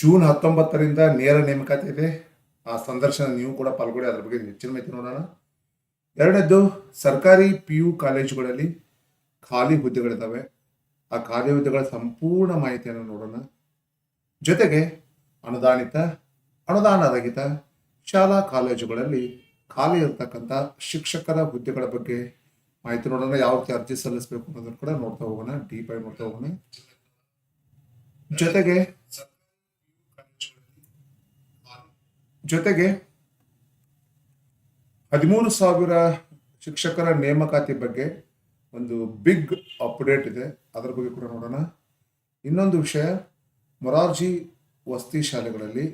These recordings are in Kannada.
ಜೂನ್ ಹತ್ತೊಂಬತ್ತರಿಂದ ನೇರ ನೇಮಕಾತಿ ಇದೆ. ಆ ಸಂದರ್ಶನ ನೀವು ಕೂಡ ಪಾಲ್ಗೊಳ್ಳಿ, ಅದರ ಬಗ್ಗೆ ಹೆಚ್ಚಿನ ಮಾಹಿತಿ ನೋಡೋಣ. ಎರಡನೇದ್ದು, ಸರ್ಕಾರಿ ಪಿ ಯು ಕಾಲೇಜುಗಳಲ್ಲಿ ಖಾಲಿ ಹುದ್ದೆಗಳಿದ್ದಾವೆ. ಆ ಖಾಲಿ ಹುದ್ದೆಗಳ ಸಂಪೂರ್ಣ ಮಾಹಿತಿಯನ್ನು ನೋಡೋಣ. ಜೊತೆಗೆ ಅನುದಾನಿತ ಅನುದಾನ ರಹಿತ ಶಾಲಾ ಕಾಲೇಜುಗಳಲ್ಲಿ ಖಾಲಿ ಇರತಕ್ಕಂಥ ಶಿಕ್ಷಕರ ಹುದ್ದೆಗಳ ಬಗ್ಗೆ ಮಾಹಿತಿ ನೋಡೋಣ. ಯಾವ ರೀತಿ ಅರ್ಜಿ ಸಲ್ಲಿಸಬೇಕು ಅನ್ನೋದನ್ನು ಕೂಡ ನೋಡ್ತಾ ಹೋಗೋಣ ಡೀಪಾಗಿ ನೋಡ್ತಾ ಹೋಗೋಣ. ಜೊತೆಗೆ ಜೊತೆಗೆ ಹದಿಮೂರು ಸಾವಿರ ಶಿಕ್ಷಕರ ನೇಮಕಾತಿ ಬಗ್ಗೆ ಒಂದು ಬಿಗ್ ಅಪ್ಡೇಟ್ ಇದೆ. ಅದರ ಬಗ್ಗೆ ಕೂಡ ನೋಡೋಣ. ಇನ್ನೊಂದು ವಿಷಯ, ಮೊರಾರ್ಜಿ ವಸತಿ ಶಾಲೆಗಳಲ್ಲಿ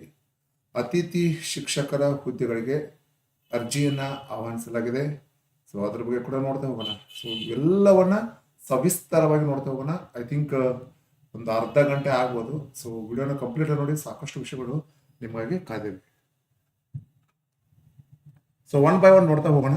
ಅತಿಥಿ ಶಿಕ್ಷಕರ ಹುದ್ದೆಗಳಿಗೆ ಅರ್ಜಿಯನ್ನು ಆಹ್ವಾನಿಸಲಾಗಿದೆ. ಸೊ ಅದ್ರ ಬಗ್ಗೆ ಕೂಡ ನೋಡ್ತಾ ಹೋಗೋಣ. ಸೊ ಎಲ್ಲವನ್ನ ಸವಿಸ್ತಾರವಾಗಿ ನೋಡ್ತಾ ಹೋಗೋಣ. ಐ ಥಿಂಕ್ ಒಂದು ಅರ್ಧ ಗಂಟೆ ಆಗ್ಬೋದು. ಸೊ ವಿಡಿಯೋನ ಕಂಪ್ಲೀಟ್ ನೋಡಿ, ಸಾಕಷ್ಟು ವಿಷಯಗಳು ನಿಮಗೆ ಕಾದಿವೆ ಸೊ ಒನ್ ಬೈ ಒನ್ ನೋಡ್ತಾ ಹೋಗೋಣ.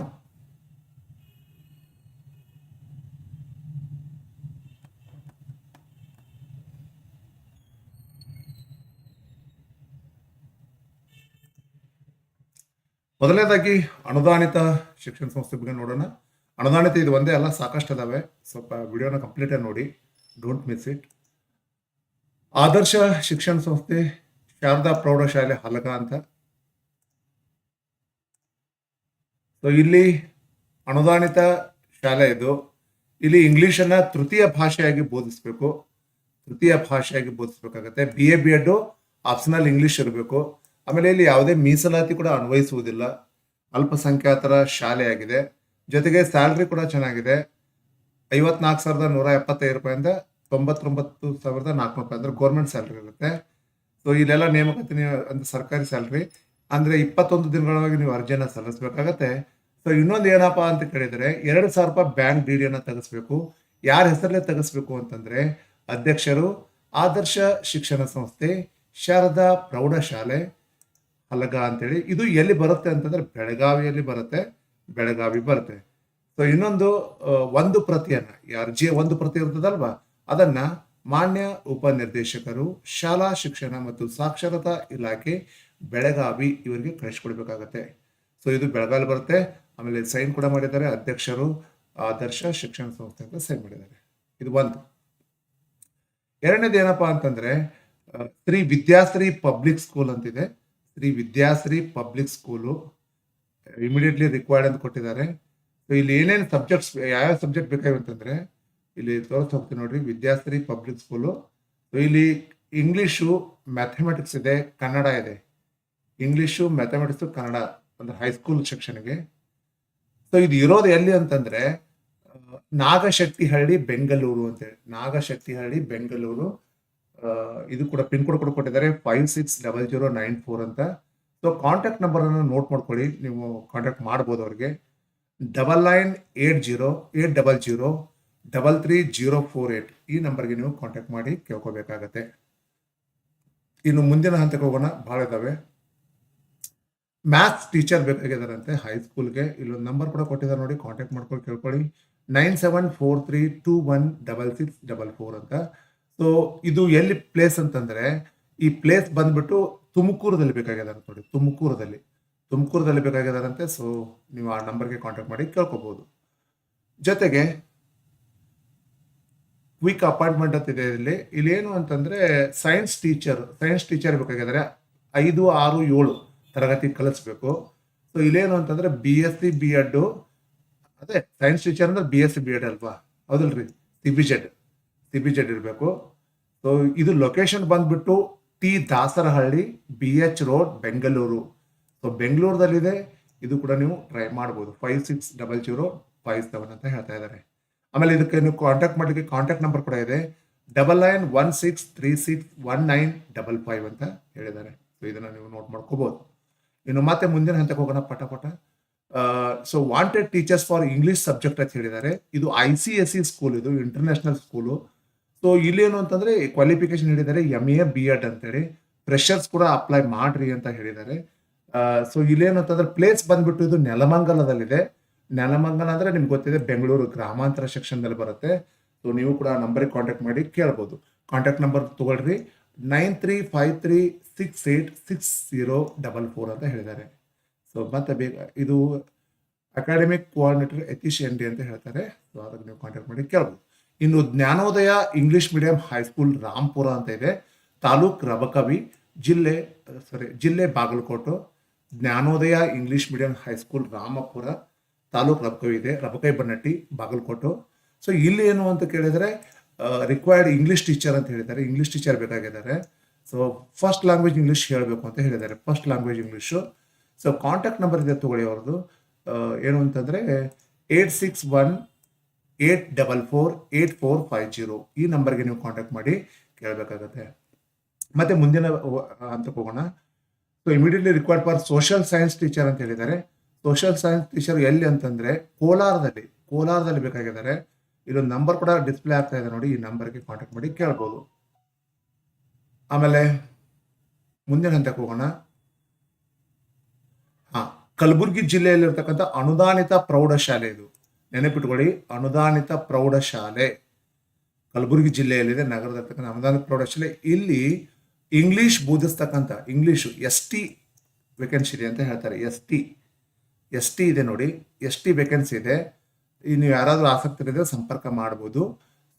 ಮೊದಲನೇದಾಗಿ ಅನುದಾನಿತ ಶಿಕ್ಷಣ ಸಂಸ್ಥೆ ಬಗ್ಗೆ ನೋಡೋಣ. ಅನುದಾನಿತ ಇದು ಒಂದೇ ಅಲ್ಲ, ಸಾಕಷ್ಟು ಅದಾವೆ ಸ್ವಲ್ಪ ವಿಡಿಯೋನ ಕಂಪ್ಲೀಟ್ ನೋಡಿ. ಡೋಂಟ್ ಮಿಸ್ ಇಟ್ ಆದರ್ಶ ಶಿಕ್ಷಣ ಸಂಸ್ಥೆ ಶಾರದಾ ಪ್ರೌಢಶಾಲೆ ಹಲಗ ಅಂತ. ಸೊ ಇಲ್ಲಿ ಅನುದಾನಿತ ಶಾಲೆ ಇದು. ಇಲ್ಲಿ ಇಂಗ್ಲೀಷನ್ನು ತೃತೀಯ ಭಾಷೆಯಾಗಿ ಬೋಧಿಸಬೇಕು. ತೃತೀಯ ಭಾಷೆಯಾಗಿ ಬೋಧಿಸಬೇಕಾಗತ್ತೆ. B A B Ed optional English ಇರಬೇಕು. ಆಮೇಲೆ ಇಲ್ಲಿ ಯಾವುದೇ ಮೀಸಲಾತಿ ಕೂಡ ಅನ್ವಯಿಸುವುದಿಲ್ಲ. ಅಲ್ಪಸಂಖ್ಯಾತರ ಶಾಲೆಯಾಗಿದೆ. ಜೊತೆಗೆ ಸ್ಯಾಲ್ರಿ ಕೂಡ ಚೆನ್ನಾಗಿದೆ. ಐವತ್ನಾಲ್ಕು ಸಾವಿರದ ನೂರ ಎಪ್ಪತ್ತೈದು ರೂಪಾಯಿಂದ ತೊಂಬತ್ತೊಂಬತ್ತು ಸಾವಿರದ ನಾಲ್ಕು ರೂಪಾಯಿ ಅಂದರೆ ಗೌರ್ಮೆಂಟ್ ಸ್ಯಾಲ್ರಿ ಇರುತ್ತೆ. ಸೊ ಇಲ್ಲೆಲ್ಲ ನೇಮಕಾತಿ ಅಂದ್ರೆ ಸರ್ಕಾರಿ ಸ್ಯಾಲ್ರಿ. ಅಂದ್ರೆ ಇಪ್ಪತ್ತೊಂದು ದಿನಗಳೊಳಗೆ ನೀವು ಅರ್ಜಿಯನ್ನ ಸಲ್ಲಿಸಬೇಕಾಗತ್ತೆ. ಸೊ ಇನ್ನೊಂದು ಏನಪ್ಪಾ ಅಂತ ಕೇಳಿದ್ರೆ, ಎರಡು ಸಾವಿರ ರೂಪಾಯಿ ಬ್ಯಾಂಕ್ ಡಿ ತಗಸ್ಬೇಕು. ತೆಗೆಸ್ಬೇಕು ಯಾರ ಹೆಸರಲ್ಲೇ ತೆಗೆಸ್ಬೇಕು ಅಂತಂದ್ರೆ, ಅಧ್ಯಕ್ಷರು, ಆದರ್ಶ ಶಿಕ್ಷಣ ಸಂಸ್ಥೆ, ಶಾರದಾ ಪ್ರೌಢಶಾಲೆ, ಹಲಗ ಅಂತೇಳಿ. ಇದು ಎಲ್ಲಿ ಬರುತ್ತೆ ಅಂತಂದ್ರೆ, ಬೆಳಗಾವಿಯಲ್ಲಿ ಬರುತ್ತೆ, ಬೆಳಗಾವಿ ಬರುತ್ತೆ. ಸೊ ಇನ್ನೊಂದು ಒಂದು ಪ್ರತಿಯನ್ನು, ಈ ಅರ್ಜಿಯ ಒಂದು ಪ್ರತಿ ಇರ್ತದಲ್ವಾ? ಅದನ್ನ ಮಾನ್ಯ ಉಪನಿರ್ದೇಶಕರು, ಶಾಲಾ ಶಿಕ್ಷಣ ಮತ್ತು ಸಾಕ್ಷರತಾ ಇಲಾಖೆ ಬೆಳಗಾವಿ ಇವರಿಗೆ ಕಳಿಸ್ಕೊಡ್ಬೇಕಾಗತ್ತೆ ಸೊ ಇದು ಬೆಳಗಾವಿ ಬರುತ್ತೆ. ಆಮೇಲೆ ಸೈನ್ ಕೂಡ ಮಾಡಿದ್ದಾರೆ. ಅಧ್ಯಕ್ಷರು, ಆದರ್ಶ ಶಿಕ್ಷಣ ಸಂಸ್ಥೆ ಅಂತ ಸೈನ್ ಮಾಡಿದ್ದಾರೆ. ಇದು ಒಂದು. ಎರಡನೇದು ಏನಪ್ಪಾ ಅಂತಂದ್ರೆ ಶ್ರೀ ವಿದ್ಯಾಶ್ರೀ ಪಬ್ಲಿಕ್ ಸ್ಕೂಲ್ ಅಂತಿದೆ. Shri Vidyashree public school immediately required ಅಂತ ಕೊಟ್ಟಿದ್ದಾರೆ. ಸೊ ಇಲ್ಲಿ ಏನೇನು ಸಬ್ಜೆಕ್ಟ್ಸ್, ಯಾವ್ಯಾವ ಸಬ್ಜೆಕ್ಟ್ ಬೇಕಾಗಿವೆ ಅಂತಂದ್ರೆ, ಇಲ್ಲಿ ತೋರಿಸ್ ಹೋಗ್ತೀನಿ ನೋಡ್ರಿ. Vidyashree public school. ಸೊ ಇಲ್ಲಿ ಇಂಗ್ಲಿಷು, ಮ್ಯಾಥಮೆಟಿಕ್ಸ್ ಇದೆ, ಕನ್ನಡ ಇದೆ. ಇಂಗ್ಲಿಷು, ಮ್ಯಾಥಮೆಟಿಕ್ಸು, ಕನ್ನಡ ಅಂದರೆ ಹೈಸ್ಕೂಲ್ ಸೆಕ್ಷನ್ಗೆ ಸೊ ಇದು ಇರೋದು ಎಲ್ಲಿ ಅಂತಂದ್ರೆ ನಾಗಶಕ್ತಿಹಳ್ಳಿ, ಬೆಂಗಳೂರು ಅಂತೇಳಿ ನಾಗಶಕ್ತಿಹಳ್ಳಿ, ಬೆಂಗಳೂರು ಇದು ಕೂಡ ಪಿನ್ ಕೋಡ್ ಕೂಡ ಕೊಟ್ಟಿದ್ದಾರೆ five six double zero nine four ಅಂತ. ಸೊ ಕಾಂಟ್ಯಾಕ್ಟ್ ನಂಬರ್ ಅನ್ನು ನೋಟ್ ಮಾಡ್ಕೊಳ್ಳಿ, ನೀವು ಕಾಂಟ್ಯಾಕ್ಟ್ ಮಾಡ್ಬೋದು ಅವ್ರಿಗೆ. Double nine eight zero eight double zero double three zero four eight ಈ ನಂಬರ್ಗೆ ನೀವು ಕಾಂಟ್ಯಾಕ್ಟ್ ಮಾಡಿ ಕೇಳ್ಕೋಬೇಕಾಗತ್ತೆ. ಇನ್ನು ಮುಂದಿನ ಹಂತಕ್ಕೆ ಹೋಗೋಣ, ಭಾಳ ಇದಾವೆ. ಮ್ಯಾಥ್ಸ್ ಟೀಚರ್ ಬೇಕಾಗಿದ್ದಾರಂತೆ ಹೈಸ್ಕೂಲ್ಗೆ ಇಲ್ಲೊಂದು ನಂಬರ್ ಕೂಡ ಕೊಟ್ಟಿದ್ದಾರೆ ನೋಡಿ ಕಾಂಟ್ಯಾಕ್ಟ್ ಮಾಡ್ಕೊಂಡು ಕೇಳ್ಕೊಳ್ಳಿ. Nine seven four three two one double six double four ಅಂತ. ಸೊ ಇದು ಎಲ್ಲಿ ಪ್ಲೇಸ್ ಅಂತಂದ್ರೆ, ಈ ಪ್ಲೇಸ್ ಬಂದ್ಬಿಟ್ಟು ತುಮಕೂರದಲ್ಲಿ ಬೇಕಾಗಿದ್ದಾರೆ ನೋಡಿ, ತುಮಕೂರದಲ್ಲಿ. ತುಮಕೂರದಲ್ಲಿ ಬೇಕಾಗಿದ್ದಾರಂತೆ ಸೊ ನೀವು ಆ ನಂಬರ್ಗೆ ಕಾಂಟ್ಯಾಕ್ಟ್ ಮಾಡಿ ಕೇಳ್ಕೊಬಹುದು ಜೊತೆಗೆ ಕ್ವಿಕ್ ಅಪಾಯಿಂಟ್ಮೆಂಟ್ ಅಂತ ಇದೆ ಇಲ್ಲಿ. ಇಲ್ಲಿ ಏನು ಅಂತಂದ್ರೆ ಸೈನ್ಸ್ ಟೀಚರ್ ಸೈನ್ಸ್ ಟೀಚರ್ ಬೇಕಾಗಿದ್ದಾರೆ, ಐದು, ಆರು, ಏಳು. ತರಗತಿ ಕಲಿಸ್ಬೇಕು. ಸೊ ಇಲ್ಲೇನು ಅಂತಂದ್ರೆ B S C B Ed ಅದೇ ಸೈನ್ಸ್ ಟೀಚರ್ ಅಂದ್ರೆ B S C B Ed ಅಲ್ವಾ? ಹೌದಲ್ರಿ? C B Z C B Z ಇರಬೇಕು. ಸೊ ಇದು ಲೊಕೇಶನ್ ಬಂದ್ಬಿಟ್ಟು T Dasarahalli B H road Bengaluru. So ಬೆಂಗಳೂರದಲ್ಲಿದೆ. ಇದು ಕೂಡ ನೀವು ಟ್ರೈ ಮಾಡ್ಬೋದು. Five six double zero five seven ಅಂತ ಹೇಳ್ತಾ ಇದ್ದಾರೆ. ಆಮೇಲೆ ಇದಕ್ಕೆ ನೀವು ಕಾಂಟ್ಯಾಕ್ಟ್ ಮಾಡಲಿಕ್ಕೆ ಕಾಂಟ್ಯಾಕ್ಟ್ ನಂಬರ್ ಕೂಡ ಇದೆ. Double nine one six three six one nine double five ಅಂತ ಹೇಳಿದ್ದಾರೆ. ಸೊ ಇದನ್ನು ನೀವು ನೋಟ್ ಮಾಡ್ಕೋಬಹುದು ಇನ್ನು ಮತ್ತೆ ಮುಂದಿನ ಹಂತಕ್ಕೆ ಹೋಗೋಣ ಪಟ ಪಟ. So wanted teachers for English subject ಅಂತ ಹೇಳಿದ್ದಾರೆ. ಇದು I C S C school ಇದು ಇಂಟರ್ನ್ಯಾಷನಲ್ ಸ್ಕೂಲು ಸೊ ಇಲ್ಲೇನು ಅಂತಂದ್ರೆ ಕ್ವಾಲಿಫಿಕೇಶನ್ ಹೇಳಿದ್ದಾರೆ ಎಂ ಎ ಬಿ ಎಡ್ ಅಂತೇಳಿ. ಫ್ರೆಷರ್ಸ್ ಕೂಡ ಅಪ್ಲೈ ಮಾಡ್ರಿ ಅಂತ ಹೇಳಿದ್ದಾರೆ. ಸೊ ಇಲ್ಲೇನು ಅಂತಂದ್ರೆ ಪ್ಲೇಸ್ ಬಂದ್ಬಿಟ್ಟು ಇದು ನೆಲಮಂಗಲದಲ್ಲಿದೆ. ನೆಲಮಂಗಲ ಅಂದ್ರೆ ನಿಮ್ಗೆ ಗೊತ್ತಿದೆ, ಬೆಂಗಳೂರು ಗ್ರಾಮಾಂತರ ಸೆಕ್ಷನ್ದಲ್ಲಿ ಬರುತ್ತೆ. ಸೊ ನೀವು ಕೂಡ ನಂಬರಿಗೆ ಕಾಂಟ್ಯಾಕ್ಟ್ ಮಾಡಿ ಕೇಳ್ಬೋದು. ಕಾಂಟ್ಯಾಕ್ಟ್ ನಂಬರ್ ತಗೊಳ್ರಿ. Nine three five three six eight six zero double four ಅಂತ ಹೇಳಿದ್ದಾರೆ. ಸೊ ಮತ್ತೆ ಬೇಗ ಇದು academic coordinator Yatish N D ಅಂತ ಹೇಳ್ತಾರೆ. ಸೊ ಅದಕ್ಕೆ ನೀವು ಕಾಂಟ್ಯಾಕ್ಟ್ ಮಾಡಿ ಕೇಳ್ಬೋದು. ಇನ್ನು ಜ್ಞಾನೋದಯ ಇಂಗ್ಲಿಷ್ ಮೀಡಿಯಂ ಹೈಸ್ಕೂಲ್ ರಾಂಪುರ ಅಂತ ಇದೆ. ತಾಲೂಕ್ ರಬಕವಿ, ಜಿಲ್ಲೆ ಸಾರಿ ಜಿಲ್ಲೆ Bagalkot, Jnanodaya English medium high school Rampura, taluk Rabakavi ಇದೆ. ರಬಕೈ ಬನ್ನಟ್ಟಿ, ಬಾಗಲಕೋಟು. ಸೊ ಇಲ್ಲಿ ಏನು ಅಂತ ಕೇಳಿದರೆ ರಿಕ್ವೈರ್ಡ್ ಇಂಗ್ಲಿಷ್ ಟೀಚರ್ ಅಂತ ಹೇಳಿದ್ದಾರೆ. ಇಂಗ್ಲಿಷ್ ಟೀಚರ್ ಬೇಕಾಗಿದ್ದಾರೆ. ಸೊ ಫಸ್ಟ್ ಲ್ಯಾಂಗ್ವೇಜ್ ಇಂಗ್ಲೀಷ್ ಹೇಳಬೇಕು ಅಂತ ಹೇಳಿದ್ದಾರೆ. First language English so contact number ಇದೆ ತಗೊಳ್ಳಿ ಅವ್ರದ್ದು. ಏನು ಅಂತಂದರೆ eight six one, eight double four, eight four five zero ಈ ನಂಬರ್ಗೆ ನೀವು ಕಾಂಟ್ಯಾಕ್ಟ್ ಮಾಡಿ ಕೇಳಬೇಕಾಗತ್ತೆ. ಮತ್ತೆ ಮುಂದಿನ ಅಂತ ಹೋಗೋಣ. So immediately required for social science teacher ಅಂತ ಹೇಳಿದ್ದಾರೆ. ಸೋಷಿಯಲ್ ಸೈನ್ಸ್ ಟೀಚರ್ ಎಲ್ಲಿ ಅಂತಂದರೆ ಕೋಲಾರದಲ್ಲಿ ಕೋಲಾರದಲ್ಲಿ ಬೇಕಾಗಿದ್ದಾರೆ. ಇಲ್ಲೊಂದು ನಂಬರ್ ಕೂಡ ಡಿಸ್ಪ್ಲೇ ಆಗ್ತಾ ಇದೆ ನೋಡಿ, ಈ ನಂಬರ್ಗೆ ಕಾಂಟ್ಯಾಕ್ಟ್ ಮಾಡಿ ಕೇಳ್ಬೋದು. ಆಮೇಲೆ ಮುಂದಿನ ಹಂತಕ್ಕೆ ಹೋಗೋಣ. ಹಾ, ಕಲಬುರಗಿ ಜಿಲ್ಲೆಯಲ್ಲಿರ್ತಕ್ಕಂಥ ಅನುದಾನಿತ ಪ್ರೌಢಶಾಲೆ ಇದು. ನೆನಪಿಟ್ಕೊಳ್ಳಿ, ಅನುದಾನಿತ ಪ್ರೌಢಶಾಲೆ. ಕಲಬುರಗಿ ಜಿಲ್ಲೆಯಲ್ಲಿದೆ, ನಗರದಲ್ಲಿರ್ತಕ್ಕಂಥ ಅನುದಾನಿತ ಪ್ರೌಢಶಾಲೆ. ಇಲ್ಲಿ ಇಂಗ್ಲಿಷ್ ಬೋಧಿಸ್ತಕ್ಕಂಥ ಇಂಗ್ಲೀಷು ಎಸ್ ಟಿ ವೇಕೆನ್ಸಿ ಇದೆ ಅಂತ ಹೇಳ್ತಾರೆ. ಎಸ್ ಟಿ ಎಸ್ ಟಿ ಇದೆ ನೋಡಿ. ಎಸ್ ಟಿ ವೇಕೆನ್ಸಿ ಇದೆ. ನೀವು ಯಾರಾದರೂ ಆಸಕ್ತಿ ಇದ್ದರೆ ಸಂಪರ್ಕ ಮಾಡ್ಬೋದು.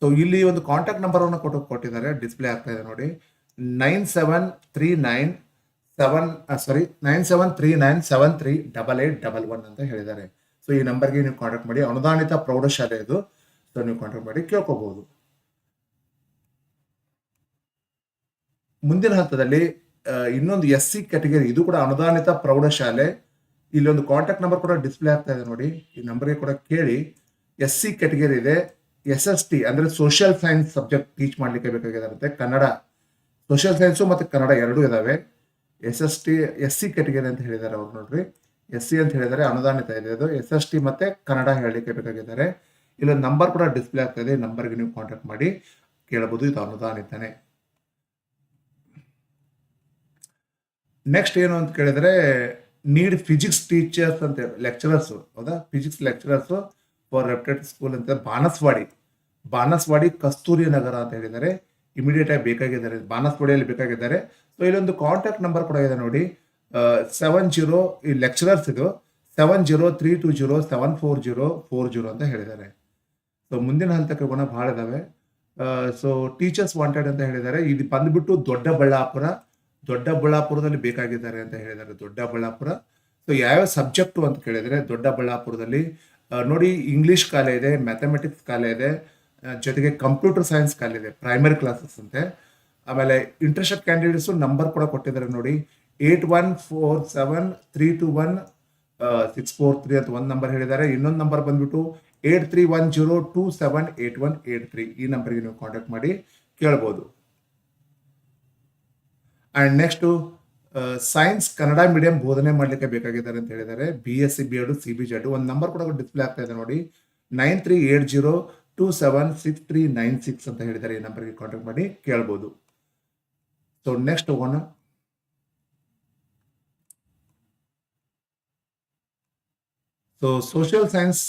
ಸೊ ಇಲ್ಲಿ ಒಂದು ಕಾಂಟ್ಯಾಕ್ಟ್ ನಂಬರನ್ನು ಕೊಟ್ಟು ಕೊಟ್ಟಿದ್ದಾರೆ. ಡಿಸ್ಪ್ಲೇ ಆಗ್ತಾ ಇದೆ ನೋಡಿ. Nine seven three nine seven sorry nine seven three nine seven three double eight double one ಅಂತ ಹೇಳಿದ್ದಾರೆ. ಸೊ ಈ ನಂಬರ್ಗೆ ನೀವು ಕಾಂಟ್ಯಾಕ್ಟ್ ಮಾಡಿ, ಅನುದಾನಿತ ಪ್ರೌಢಶಾಲೆ ಇದು. ಸೊ ನೀವು ಕಾಂಟ್ಯಾಕ್ಟ್ ಮಾಡಿ ಕೇಳ್ಕೋಬಹುದು ಮುಂದಿನ ಹಂತದಲ್ಲಿ ಇನ್ನೊಂದು ಎಸ್ ಸಿ ಕ್ಯಾಟಗರಿ ಇದು ಕೂಡ ಅನುದಾನಿತ ಪ್ರೌಢಶಾಲೆ. ಇಲ್ಲೊಂದು ಕಾಂಟ್ಯಾಕ್ಟ್ ನಂಬರ್ ಕೂಡ ಡಿಸ್ಪ್ಲೇ ಆಗ್ತಾ ಇದೆ ನೋಡಿ. ಈ ನಂಬರ್ಗೆ ಕೂಡ ಕೇಳಿ. ಎಸ್ ಸಿ ಕ್ಯಾಟಗರಿ ಇದೆ. ಎಸ್ ಎಸ್ ಟಿ ಅಂದ್ರೆ ಸೋಷಿಯಲ್ ಸೈನ್ಸ್ ಸಬ್ಜೆಕ್ಟ್ ಟೀಚ್ ಮಾಡ್ಲಿಕ್ಕೆ ಬೇಕಾಗಿರುತ್ತೆ. ಕನ್ನಡ ಸೋಷಿಯಲ್ ಸೈನ್ಸು ಮತ್ತು ಕನ್ನಡ ಎರಡೂ ಇದಾವೆ. S S T S C category ಅಂತ ಹೇಳಿದ್ದಾರೆ ಅವ್ರು ನೋಡ್ರಿ. ಎಸ್ ಸಿ ಅಂತ ಹೇಳಿದರೆ ಅನುದಾನಿತ ಇದೆ ಅದು. ಎಸ್ ಎಸ್ ಟಿ ಮತ್ತೆ ಕನ್ನಡ ಹೇಳಲಿಕ್ಕೆ ಬೇಕಾಗಿದ್ದಾರೆ. ಇಲ್ಲ ನಂಬರ್ ಕೂಡ ಡಿಸ್ಪ್ಲೇ ಆಗ್ತಾ ಇದೆ. ನಂಬರ್ಗೆ ನೀವು ಕಾಂಟ್ಯಾಕ್ಟ್ ಮಾಡಿ. ಕೇಳಬಹುದು ಇದು ಅನುದಾನಿತನೇ. ನೆಕ್ಸ್ಟ್ ಏನು ಅಂತ ಕೇಳಿದರೆ ನೀಡ್ ಫಿಸಿಕ್ಸ್ ಟೀಚರ್ಸ್ ಅಂತ ಲೆಕ್ಚರರ್ಸ್ ಹೌದಾ? Physics lecturers for reputed school ಅಂತ ಬಾನಸ್ವಾಡಿ. ಬಾನಸ್ವಾಡಿ ಕಸ್ತೂರಿ ನಗರ ಅಂತ ಹೇಳಿದ್ದಾರೆ. ಇಮಿಡಿಯೇಟ್ ಆಗಿ ಬೇಕಾಗಿದ್ದಾರೆ. ಬಾನಸ್ಪುಡಿಯಲ್ಲಿ ಬೇಕಾಗಿದ್ದಾರೆ. ಸೊ ಇಲ್ಲೊಂದು ಕಾಂಟ್ಯಾಕ್ಟ್ ನಂಬರ್ ಕೂಡ ಇದೆ ನೋಡಿ. ಸೆವೆನ್ ಜೀರೋ ಈ ಲೆಕ್ಚರರ್ಸ್ ಇದು. Seven zero three two zero seven four zero four zero ಅಂತ ಹೇಳಿದ್ದಾರೆ. ಸೊ ಮುಂದಿನ ಹಂತಕ್ಕೆ ಗುಣ ಭಾಳ ಇದಾವೆ. ಸೊ ಟೀಚರ್ಸ್ ವಾಂಟೆಡ್ ಅಂತ ಹೇಳಿದ್ದಾರೆ. ಇದು ಬಂದ್ಬಿಟ್ಟು ದೊಡ್ಡಬಳ್ಳಾಪುರ, ದೊಡ್ಡಬಳ್ಳಾಪುರದಲ್ಲಿ ಬೇಕಾಗಿದ್ದಾರೆ ಅಂತ ಹೇಳಿದ್ದಾರೆ. ದೊಡ್ಡಬಳ್ಳಾಪುರ. ಸೊ ಯಾವ್ಯಾವ ಸಬ್ಜೆಕ್ಟು ಅಂತ ಕೇಳಿದರೆ ದೊಡ್ಡಬಳ್ಳಾಪುರದಲ್ಲಿ ನೋಡಿ ಇಂಗ್ಲೀಷ್ ಕಾಲೇ ಇದೆ ಮ್ಯಾಥಮೆಟಿಕ್ಸ್ ಕಾಲೇ ಇದೆ ಜೊತೆಗೆ ಕಂಪ್ಯೂಟರ್ ಸೈನ್ಸ್ ಕಲಿದೆ ಪ್ರೈಮರಿ ಕ್ಲಾಸಸ್ ಅಂತೆ. ಆಮೇಲೆ ಇಂಟ್ರೆಸ್ಟೆಡ್ ಕ್ಯಾಂಡಿಡೇಟ್ಸು ನಂಬರ್ ಕೂಡ ಕೊಟ್ಟಿದ್ದಾರೆ ನೋಡಿ. Eight one four seven three two one six four three ಅಂತ ಒಂದು ನಂಬರ್ ಹೇಳಿದ್ದಾರೆ. ಇನ್ನೊಂದು ನಂಬರ್ ಬಂದ್ಬಿಟ್ಟು eight three one zero two seven eight one eight three ಈ ನಂಬರ್ಗೆ ನೀವು ಕಾಂಟ್ಯಾಕ್ಟ್ ಮಾಡಿ ಕೇಳ್ಬೋದು. And next science Kannada medium ಬೋಧನೆ ಮಾಡಲಿಕ್ಕೆ ಬೇಕಾಗಿದ್ದಾರೆ ಅಂತ ಹೇಳಿದ್ದಾರೆ. B S C B Ed C B Z ಒಂದು ನಂಬರ್ ಕೂಡ ಡಿಸ್ಪ್ಲೇ ಆಗ್ತಾ ಇದೆ ನೋಡಿ. Nine three eight zero two seven six three nine six ಅಂತ ಹೇಳಿದ್ದಾರೆ, ಈ ನಂಬರ್ಗೆ ಕಾಂಟ್ಯಾಕ್ಟ್ ಮಾಡಿ ಕೇಳ್ಬೋದು. ಸೊ ನೆಕ್ಸ್ಟ್ ಹೋಗೋಣ ಸೊ ಸೋಷಿಯಲ್ ಸೈನ್ಸ್